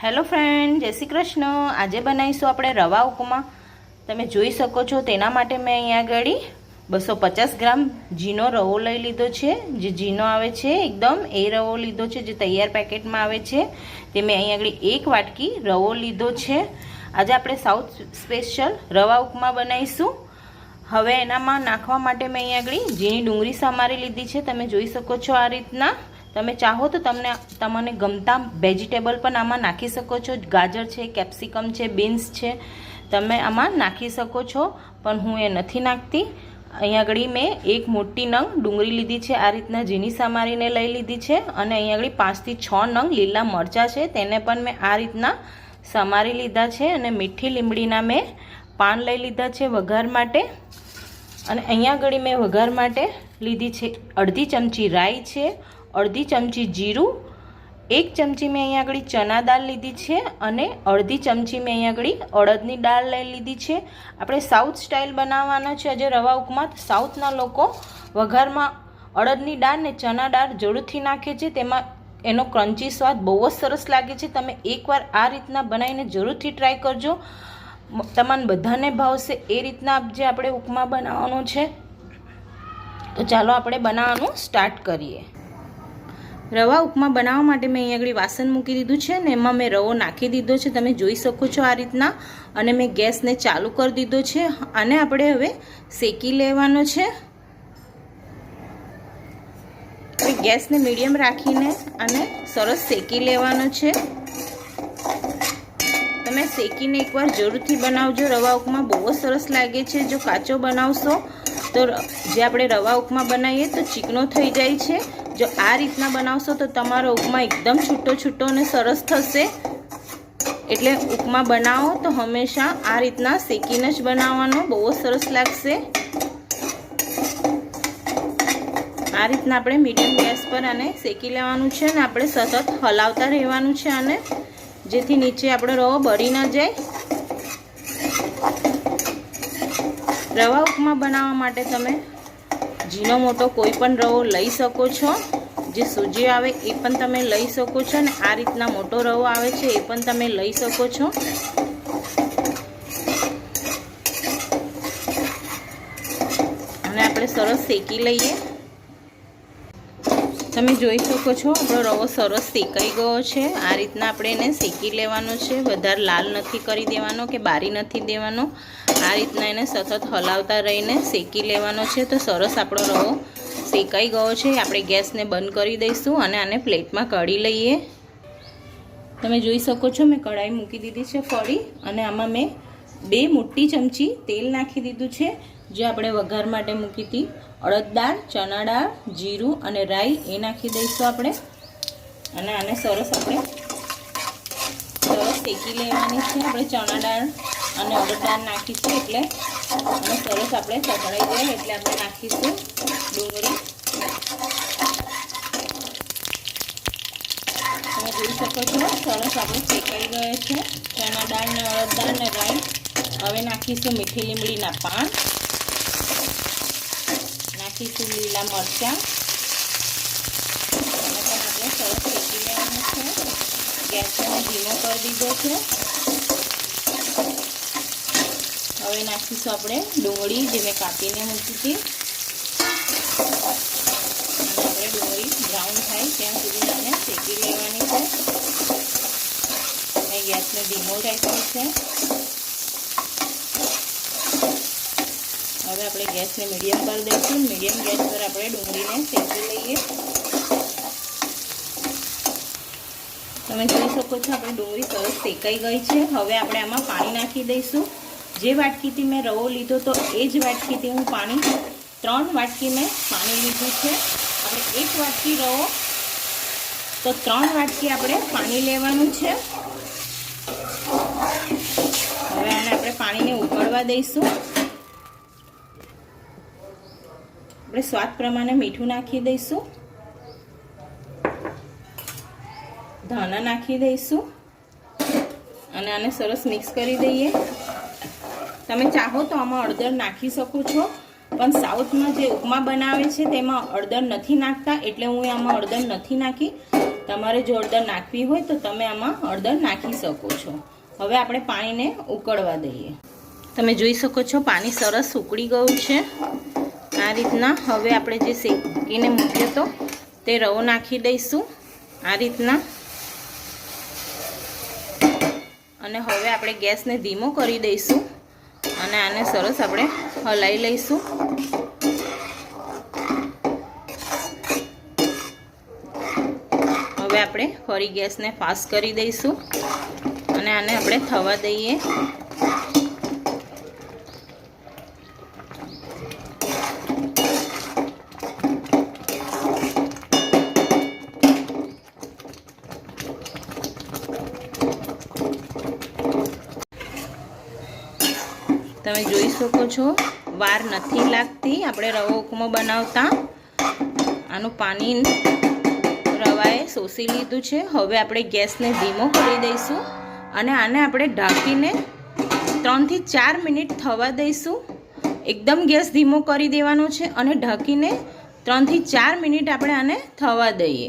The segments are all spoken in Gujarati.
હેલો ફ્રેન્ડ, જય શ્રી કૃષ્ણ. આજે બનાવીશું આપણે રવા ઉપમા. તમે જોઈ શકો છો, તેના માટે મેં અહીંયા આગળ બસો પચાસ ગ્રામ જીનો રવો લઈ લીધો છે. જે જીનો આવે છે, એકદમ એ રવો લીધો છે, જે તૈયાર પેકેટમાં આવે છે, તે મેં અહીંયા આગળ એક વાટકી રવો લીધો છે. આજે આપણે સાઉથ સ્પેશિયલ રવા ઉપમા બનાવીશું. હવે એનામાં નાખવા માટે મેં અહીંયા આગળ ઝીણી ડુંગળી સમારી લીધી છે. તમે જોઈ શકો છો આ રીતના. તમે ચાહો તો તમને તમને ગમતા વેજીટેબલ પણ આમાં નાખી શકો છો. ગાજર છે કેપ્સિકમ છે બીન્સ છે. તમે આમાં નાખી શકો છો, પણ હું એ નથી નાખતી. અહીંયા આગળ મેં એક મોટી નંગ ડુંગળી લીધી છે, આ રીતના ઝીણી સમારીને લઈ લીધી છે અને અહીંયા આગળ પાંચથી છ નંગ લીલા મરચાં છે, તેને પણ મેં આ રીતના સમારી લીધા છે અને મીઠી લીમડીના મેં પાન લઈ લીધા છે વઘાર માટે. અને અહીંયા આગળ મેં વઘાર માટે લીધી છે અડધી ચમચી રાઈ છે અડધી ચમચી જીરું, એક ચમચી મેં અહીંયા આગળ ચણા દાળ લીધી છે અને અડધી ચમચી મેં અહીંયા આગળ અડદની દાળ લઈ લીધી છે. આપણે સાઉથ સ્ટાઇલ બનાવવાનો છે આજે રવા ઉપમા. સાઉથના લોકો વઘારમાં અડદની દાળ ને ચણા દાળ જરૂરથી નાખે છે. તેમાં એનો ક્રન્ચી સ્વાદ બહુ જ સરસ લાગે છે. તમે એકવાર આ રીતના બનાવીને જરૂરથી ટ્રાય કરજો. તમને બધાને ભાવશે એ રીતના જે આપણે ઉપમા બનાવવાનો છે. તો ચાલો આપણે બનાવવાનું સ્ટાર્ટ કરીએ. રવા ઉપમા બનાવવા માટે મેં અહીં આગળ વાસણ મૂકી દીધું છે ને એમાં મેં રવો નાખી દીધો છે. તમે જોઈ શકો છો આ રીતના. અને મેં ગેસને ચાલુ કરી દીધો છે. અને આપણે હવે શેકી લેવાનો છે. ગેસને મીડિયમ રાખીને અને સરસ શેકી લેવાનો છે. તમે શેકીને એકવાર જરૂરથી બનાવજો. રવા ઉપમા બહુ જ સરસ લાગે છે. જો કાચો બનાવશો, તો જે આપણે રવા ઉપમા બનાવીએ, તો ચીકણો થઈ જાય છે. જો આ રીતના બનાવશો તો તમારો ઉપમા એકદમ છૂટો છૂટો અને સરસ થશે. એટલે ઉપમા બનાવો તો હંમેશા આ રીતના શેકીને જ બનાવવાનો. બહુ સરસ લાગશે. આ રીતના આપણે મીડિયમ ગેસ પર આને શેકી લેવાનું છે અને આપણે સતત હલાવતા રહેવાનું છે આને, જેથી નીચે આપણો રવો બળી ના જાય. રવા ઉપમા બનાવવા માટે તમે ઝીણો મોટો કોઈ પણ રવો લઈ શકો છો. જે સૂજી આવે એ પણ તમે લઈ શકો છો અને આ રીતના મોટો રવો આવે છે એ પણ તમે લઈ શકો છો. અને આપણે સરસ શેકી લઈએ. તમે જોઈ શકો છો, આપણો રવો સરસ શેકાઈ ગયો છે. આ રીતના આપણે એને શેકી લેવાનો છે. વધારે લાલ નથી કરી દેવાનો કે બારી નથી દેવાનો. આ રીતના એને સતત હલાવતા રહીને શેકી લેવાનો છે. તો સરસ આપણો રવો શેકાઈ ગયો છે. આપણે ગેસને બંધ કરી દઈશું અને આને પ્લેટમાં કાઢી લઈએ. તમે જોઈ શકો છો, મેં કઢાઈ મૂકી દીધી છે ફળી અને આમાં મેં બે મોટી ચમચી તેલ નાખી દીધું છે, જે આપણે વઘાર માટે મૂકી હતી. અડદ દાળ ચણા દાળ, જીરું અને રાઈ એ નાખી દઈશું આપણે. અને આને સરસ આપણે સરસ શેકી લેવાની છે. આપણે ચણા દાળ અને અડદ દાળ નાખીશું એટલે અને સરસ આપણે ચકડાઈ જાય એટલે આપણે નાખીશું ડુંગળી. તમે જોઈ શકો છો, સરસ આપણે શેકાઈ ગયો છે. ચણા દાળ ને અડદ દાળ ને રાઈ. હવે નાખીશું મીઠી લીમડીના પાન. નાખીશું લીલા મરચાં અને પણ આપણે સરસ શેકી લેવાનું છે ગેસને ધીમો કરી દીધો છે હવે નાખીશું આપણે ડુંગળી જે મેં કાપીને મૂકી હતી અને આપણે ડુંગળી બ્રાઉન થાય ત્યાં સુધી આને શેકી લેવાની છે મેં ગેસને ધીમો રાખ્યો છે હવે આપણે ગેસને મીડિયમ પર દઈશું. મીડિયમ ગેસ પર આપણે ડુંગળીને શેકી લઈએ. તમે જોઈ શકો છો, આપણે ડુંગળી સરસ શેકાઈ ગઈ છે. હવે આપણે આમાં પાણી નાખી દઈશું. જે વાટકીથી મેં રવો લીધો તો એ જ વાટકીથી હું પાણી, ત્રણ વાટકી મેં પાણી લીધું છે. આપણે એક વાટકી રવો, તો ત્રણ વાટકી આપણે પાણી લેવાનું છે. હવે આને આપણે પાણીને ઉકળવા દઈશું. આપણે સ્વાદ પ્રમાણે મીઠું નાખી દઈશું. ધાણા નાખી દઈશું. અને આને સરસ મિક્સ કરી દઈએ. તમે ચાહો તો આમાં અડદર નાખી શકો છો. પણ સાઉથમાં જે ઉપમા બનાવે છે તેમાં અડદર નથી નાખતા, એટલે હું આમાં અડદર નથી નાખી. તમારે જો અડદર નાખવી હોય તો તમે આમાં અડદર નાખી શકો છો. હવે આપણે પાણીને ઉકળવા દઈએ. તમે જોઈ શકો છો પાણી સરસ ઉકળી ગયું છે. આ રીતના હવે આપણે જે શેકીને મૂક્યો તો તે રવો નાખી દઈશું. આ રીતના. અને હવે આપણે ગેસને ધીમો કરી દઈશું અને આને સરસ આપણે હલાવી લઈશું. હવે આપણે ફરી ગેસને ફાસ્ટ કરી દઈશું. અને આને આપણે થવા દઈએ. તમે જોઈ શકો છો. વાર નથી લાગતી. આપણે રવો ઉપમો બનાવતા. આનું પાણી રવાએ શોષી લીધું છે. હવે આપણે ગેસને ધીમો કરી દઈશું અને આને આપણે ઢાંકીને ત્રણથી ચાર મિનિટ થવા દઈશું. એકદમ ગેસ ધીમો કરી દેવાનો છે અને ઢાંકીને ત્રણથી ચાર મિનિટ આપણે આને થવા દઈએ.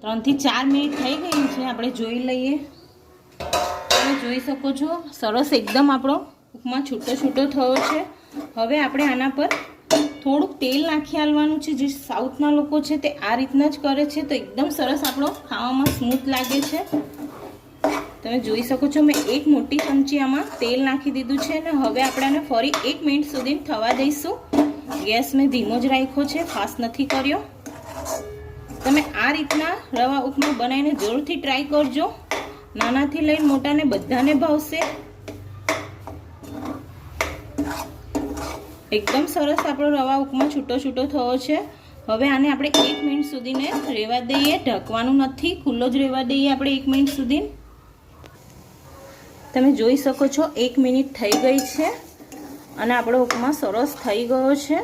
ત્રણથી ચાર મિનિટ થઈ ગઈ છે. આપણે જોઈ લઈએ. તમે જોઈ શકો છો. સરસ એકદમ આપણો ઉપમા છૂટો છૂટો થયો છે. હવે આપણે આના પર થોડુંક તેલ નાખી આલવાનું છે. જે સાઉથના લોકો છે તે આ રીતના જ કરે છે. તો એકદમ સરસ આપણો ખાવામાં સ્મૂથ લાગે છે. તમે જોઈ શકો છો મેં એક મોટી ચમચી આમાં તેલ નાખી દીધું છે અને હવે આપણે ફરી એક મિનિટ સુધી થવા દઈશું. ગેસ મેં ધીમો જ રાખ્યો છે. ફાસ્ટ નથી કર્યો. તમે આ રીતના રવા ઉપમા બનાવીને જરૂરથી ટ્રાય કરજો. નાનાથી લઈને મોટાને બધાને ભાવશે. એકદમ સરસ આપણો રવા ઉપમા છૂટો છૂટો થયો છે. હવે આને આપણે એક મિનિટ સુધીને રહેવા દઈએ. ઢકવાનું નથી, ખુલ્લો જ રહેવા દઈએ આપણે એક મિનિટ સુધી. તમે જોઈ શકો છો, એક મિનિટ થઈ ગઈ છે અને આપણો ઉપમા સરસ થઈ ગયો છે.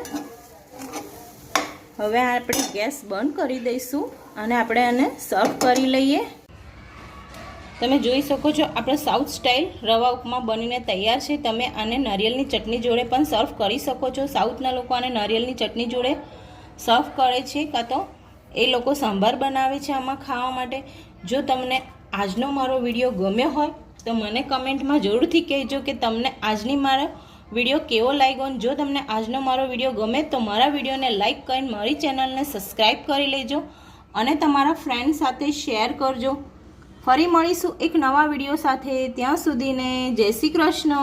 હવે આપણે ગેસ બંધ કરી દઈશું અને આપણે આને સર્વ કરી લઈએ. તમે જોઈ શકો છો, આપણો સાઉથ સ્ટાઇલ રવા ઉપમા બનીને તૈયાર છે. તમે આને નારિયેળની ચટણી જોડે પણ સર્વ કરી શકો છો. સાઉથના લોકો આને નારિયેળની ચટણી જોડે સર્વ કરે છે કાં તો એ લોકો સંભાર બનાવે છે આમાં ખાવા માટે. જો તમને આજનો મારો વીડિયો ગમ્યો હોય, તો મને કમેન્ટમાં જરૂરથી કહેજો કે તમને આજની મારો વીડિયો કેવો લાગ્યો. જો તમને આજનો મારો વીડિયો ગમે, તો મારા વિડીયોને લાઇક કરીને મારી ચેનલને સબસ્ક્રાઈબ કરી લેજો. અને તમારા ફ્રેન્ડ સાથે શેર કરજો. ફરી મળીશું એક નવા વીડિયો સાથે. ત્યાં સુધીને જય શ્રી કૃષ્ણ.